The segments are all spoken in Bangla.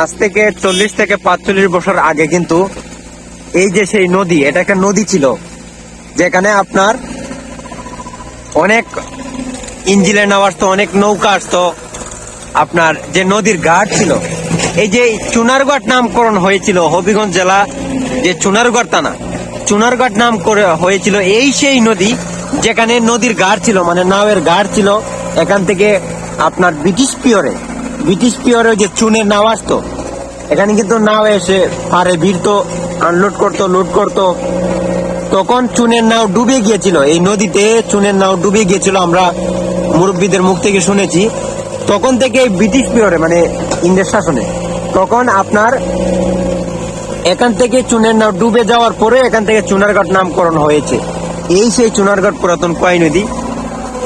আজ থেকে চল্লিশ থেকে পাঁচচল্লিশ বছর আগে কিন্তু এই যে সেই নদী, এটা একটা নদী ছিল, যেখানে আপনার অনেক ইঞ্জিনের নাম আসতো, অনেক নৌকা আসতো, আপনার যে নদীর ঘাট ছিল। এই যে চুনারঘাট নামকরণ হয়েছিল হবিগঞ্জ জেলা যে চুনারঘাট থানা, চুনারঘাট নাম করে হয়েছিল এই সেই নদী যেখানে নদীর ঘাট ছিল মানে নাওয়ের ঘাট ছিল, এখান থেকে আপনার ব্রিটিশ পিওরে ব্রিটিশ পিওরে যে চুনের নাও আসতো, এখানে কিন্তু নাও এসে পারে ভিড়তো আনলোড করতো লোড করতো। তখন চুনের নাও ডুবে গিয়েছিল, এই নদীতে চুনের নাও ডুবে গিয়েছিল আমরা মুরব্বীদের মুখ থেকে শুনেছি। তখন থেকে এই ব্রিটিশ পিরিয়ডে মানে ইংরেজ শাসনে, তখন আপনার এখান থেকে চুনের নাও ডুবে যাওয়ার পরে এখান থেকে চুনারঘাট নামকরণ হয়েছে। এই সেই চুনারঘাট পুরাতন কয় নদী?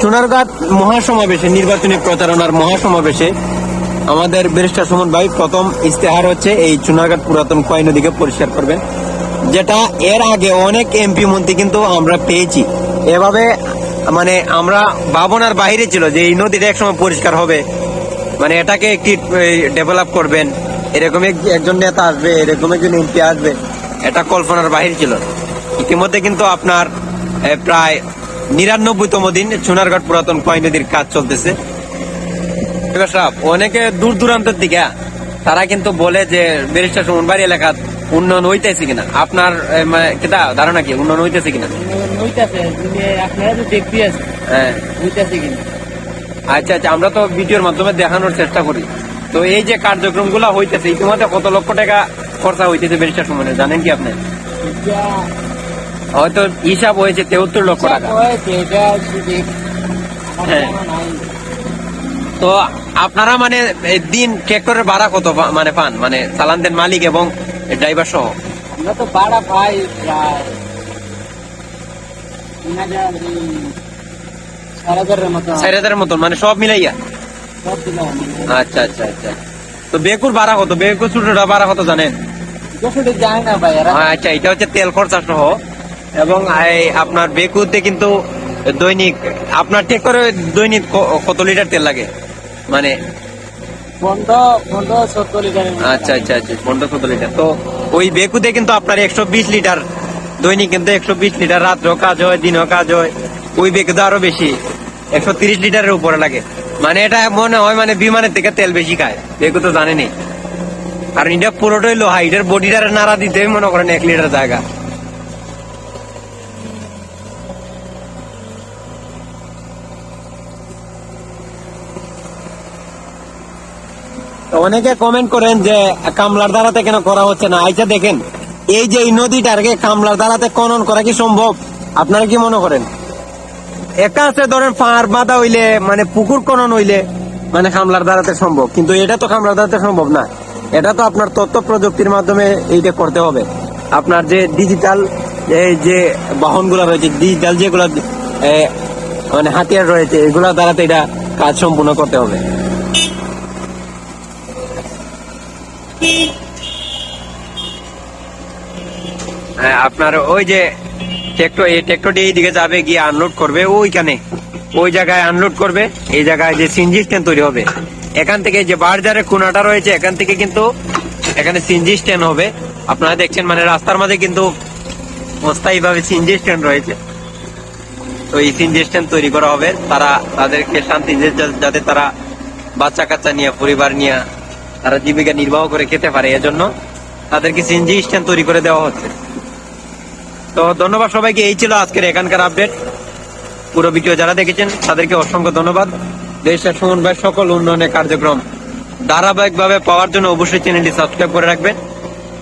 চুনারঘাট মহাসমাবেশে, নির্বাচনী প্রচারণার মহাসমাবেশে আমাদের ব্যারিস্টার সুমন ভাই প্রথম ইস্তেহার হচ্ছে এই চুনারঘাট পুরাতন কয় নদীকে পরিষ্কার করবেন, যেটা এর আগে অনেক এমপি মন্ত্রী কিন্তু আমরা পেয়েছি। এভাবে মানে আমরা ভাবনার বাইরে ছিল যে এই নদীটা একসময় পরিষ্কার হবে। মানে এটাকে একটি ডেভেলপ করবেন। এরকম এক- একজন নেতা আসবে, এরকম একজন এমপি আসবে, এটা কল্পনার বাহির ছিল। ইতিমধ্যে কিন্তু আপনার প্রায় নিরানব্বইতম দিন সোনারঘাট পুরাতন কয় নদীর কাজ চলতেছে। সাহেব, অনেকে দূর দূরান্তের দিকে তারা কিন্তু বলে যে ব্যারিস্টার সুমন বাড়ি এলাকার উন্নয়ন হইতেছে কিনা। আপনার মানে কেটা ধারণা কি? উন্নয়ন হইতেছে কিনা? হ্যাঁ। কিন্তু আচ্ছা আচ্ছা আমরা তো ভিডিওর মাধ্যমে দেখানোর চেষ্টা করি। তো এই যে কার্যক্রমগুলা হইতেছে ইতিমধ্যে কত লক্ষ টাকা খরচা হইতেছে ব্যারিস্টার সুমনে জানেন কি আপনি? হয়তো হিসাব হয়েছে তেহত্তর লক্ষ টাকা। হ্যাঁ। তো আপনারা মানে দিন ট্রেক্টরের ভাড়া কত মানে পান? মানে চালান দেন মালিক এবং ড্রাইভার সহ? আমরা তো ভাড়া পাই প্রায় চার হাজারের মতন মানে সব মিলাইয়া? আচ্ছা আচ্ছা আচ্ছা। তো বেকুর ভাড়া কত? বেকুর ছোটটা ভাড়া কত জানেন? আচ্ছা এটা হচ্ছে তেল খরচা সহ এবং আপনার বেকুতে কিন্তু দৈনিক আপনার ঠিক করে দৈনিক কত লিটার তেল লাগে? মানে সত্তর আচ্ছা আচ্ছা আচ্ছা পনেরো সতেরো লিটার তো ওই বেকুতে কিন্তু আপনার একশো বিশ লিটার দৈনিক কিন্তু একশো বিশ লিটার রাত্রেও কাজ হয় দিনও কাজ হয়। ওই বেকুতে আরও বেশি একশো তিরিশ লিটারের উপরে লাগে। মানে এটা মনে হয় মানে বিমানের থেকে তেল বেশি খায় বেকু তো জানেনি। কারণ এটা পুরোটাই লোহা এটার বডিটার নাড়া দিতে মনে করেন এক লিটার জায়গা। অনেকে কমেন্ট করেন যে, কামলার দ্বারাতে কেন করা হচ্ছে না? আইসা দেখেন, এই যে এই নদীটাকে কামলার দ্বারাতে খনন করা কি সম্ভব? আপনারা কি মনে করেন? একা আছে, ধরেন পাহাড় বাঁধা হইলে মানে পুকুর খনন হইলে মানে কামলার দ্বারাতে সম্ভব। কিন্তু এটা তো কামলার দ্বারাতে সম্ভব না। এটা তো আপনার তথ্য প্রযুক্তির মাধ্যমে এইটা করতে হবে। আপনার যে ডিজিটাল এই যে বাহনগুলো রয়েছে ডিজিটাল যেগুলো মানে হাতিয়ার রয়েছে এগুলোর দ্বারাতে এটা কাজ সম্পূর্ণ করতে হবে। আপনার ওই যে ট্রেক্টর এই ট্রেক্টরটি এইদিকে যাবে, গিয়ে আনলোড করবে, ওইখানে। ওই জায়গায় আনলোড করবে, এই জায়গায় যে সিনজি স্ট্যান্ড তৈরি হবে। এখান থেকে যে বারজারের কোনাটা রয়েছে, এখান থেকে কিন্তু এখানে সিনজি স্ট্যান্ড হবে। আপনারা দেখছেন মানে রাস্তার মাঝে কিন্তু অস্থায়ী ভাবে সিনজি স্ট্যান্ড রয়েছে। তো এই সিনজি স্ট্যান্ড তৈরি করা হবে। তারা তাদেরকে শান্তি যাতে তারা বাচ্চা কাচ্চা নিয়ে, পরিবার নিয়ে, তারা জীবিকা নির্বাহ করে খেতে পারে। এজন্য তাদেরকে সিনজি স্ট্যান্ড তৈরি করে দেওয়া হচ্ছে। তো ধন্যবাদ সবাইকে। এই ছিল আজকের এখানকার আপডেট পুরো ভিডিও যারা দেখেছেন, তাদেরকে অসংখ্য ধন্যবাদ। দেশের সমন্বয় সকল উন্নয়নের কার্যক্রম ধারাবাহিকভাবে পাওয়ার জন্য অবশ্যই চ্যানেলটি সাবস্ক্রাইব করে রাখবেন।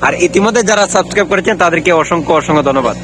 আর ইতিমধ্যে যারা সাবস্ক্রাইব করেছেন, তাদেরকে অসংখ্য অসংখ্য ধন্যবাদ।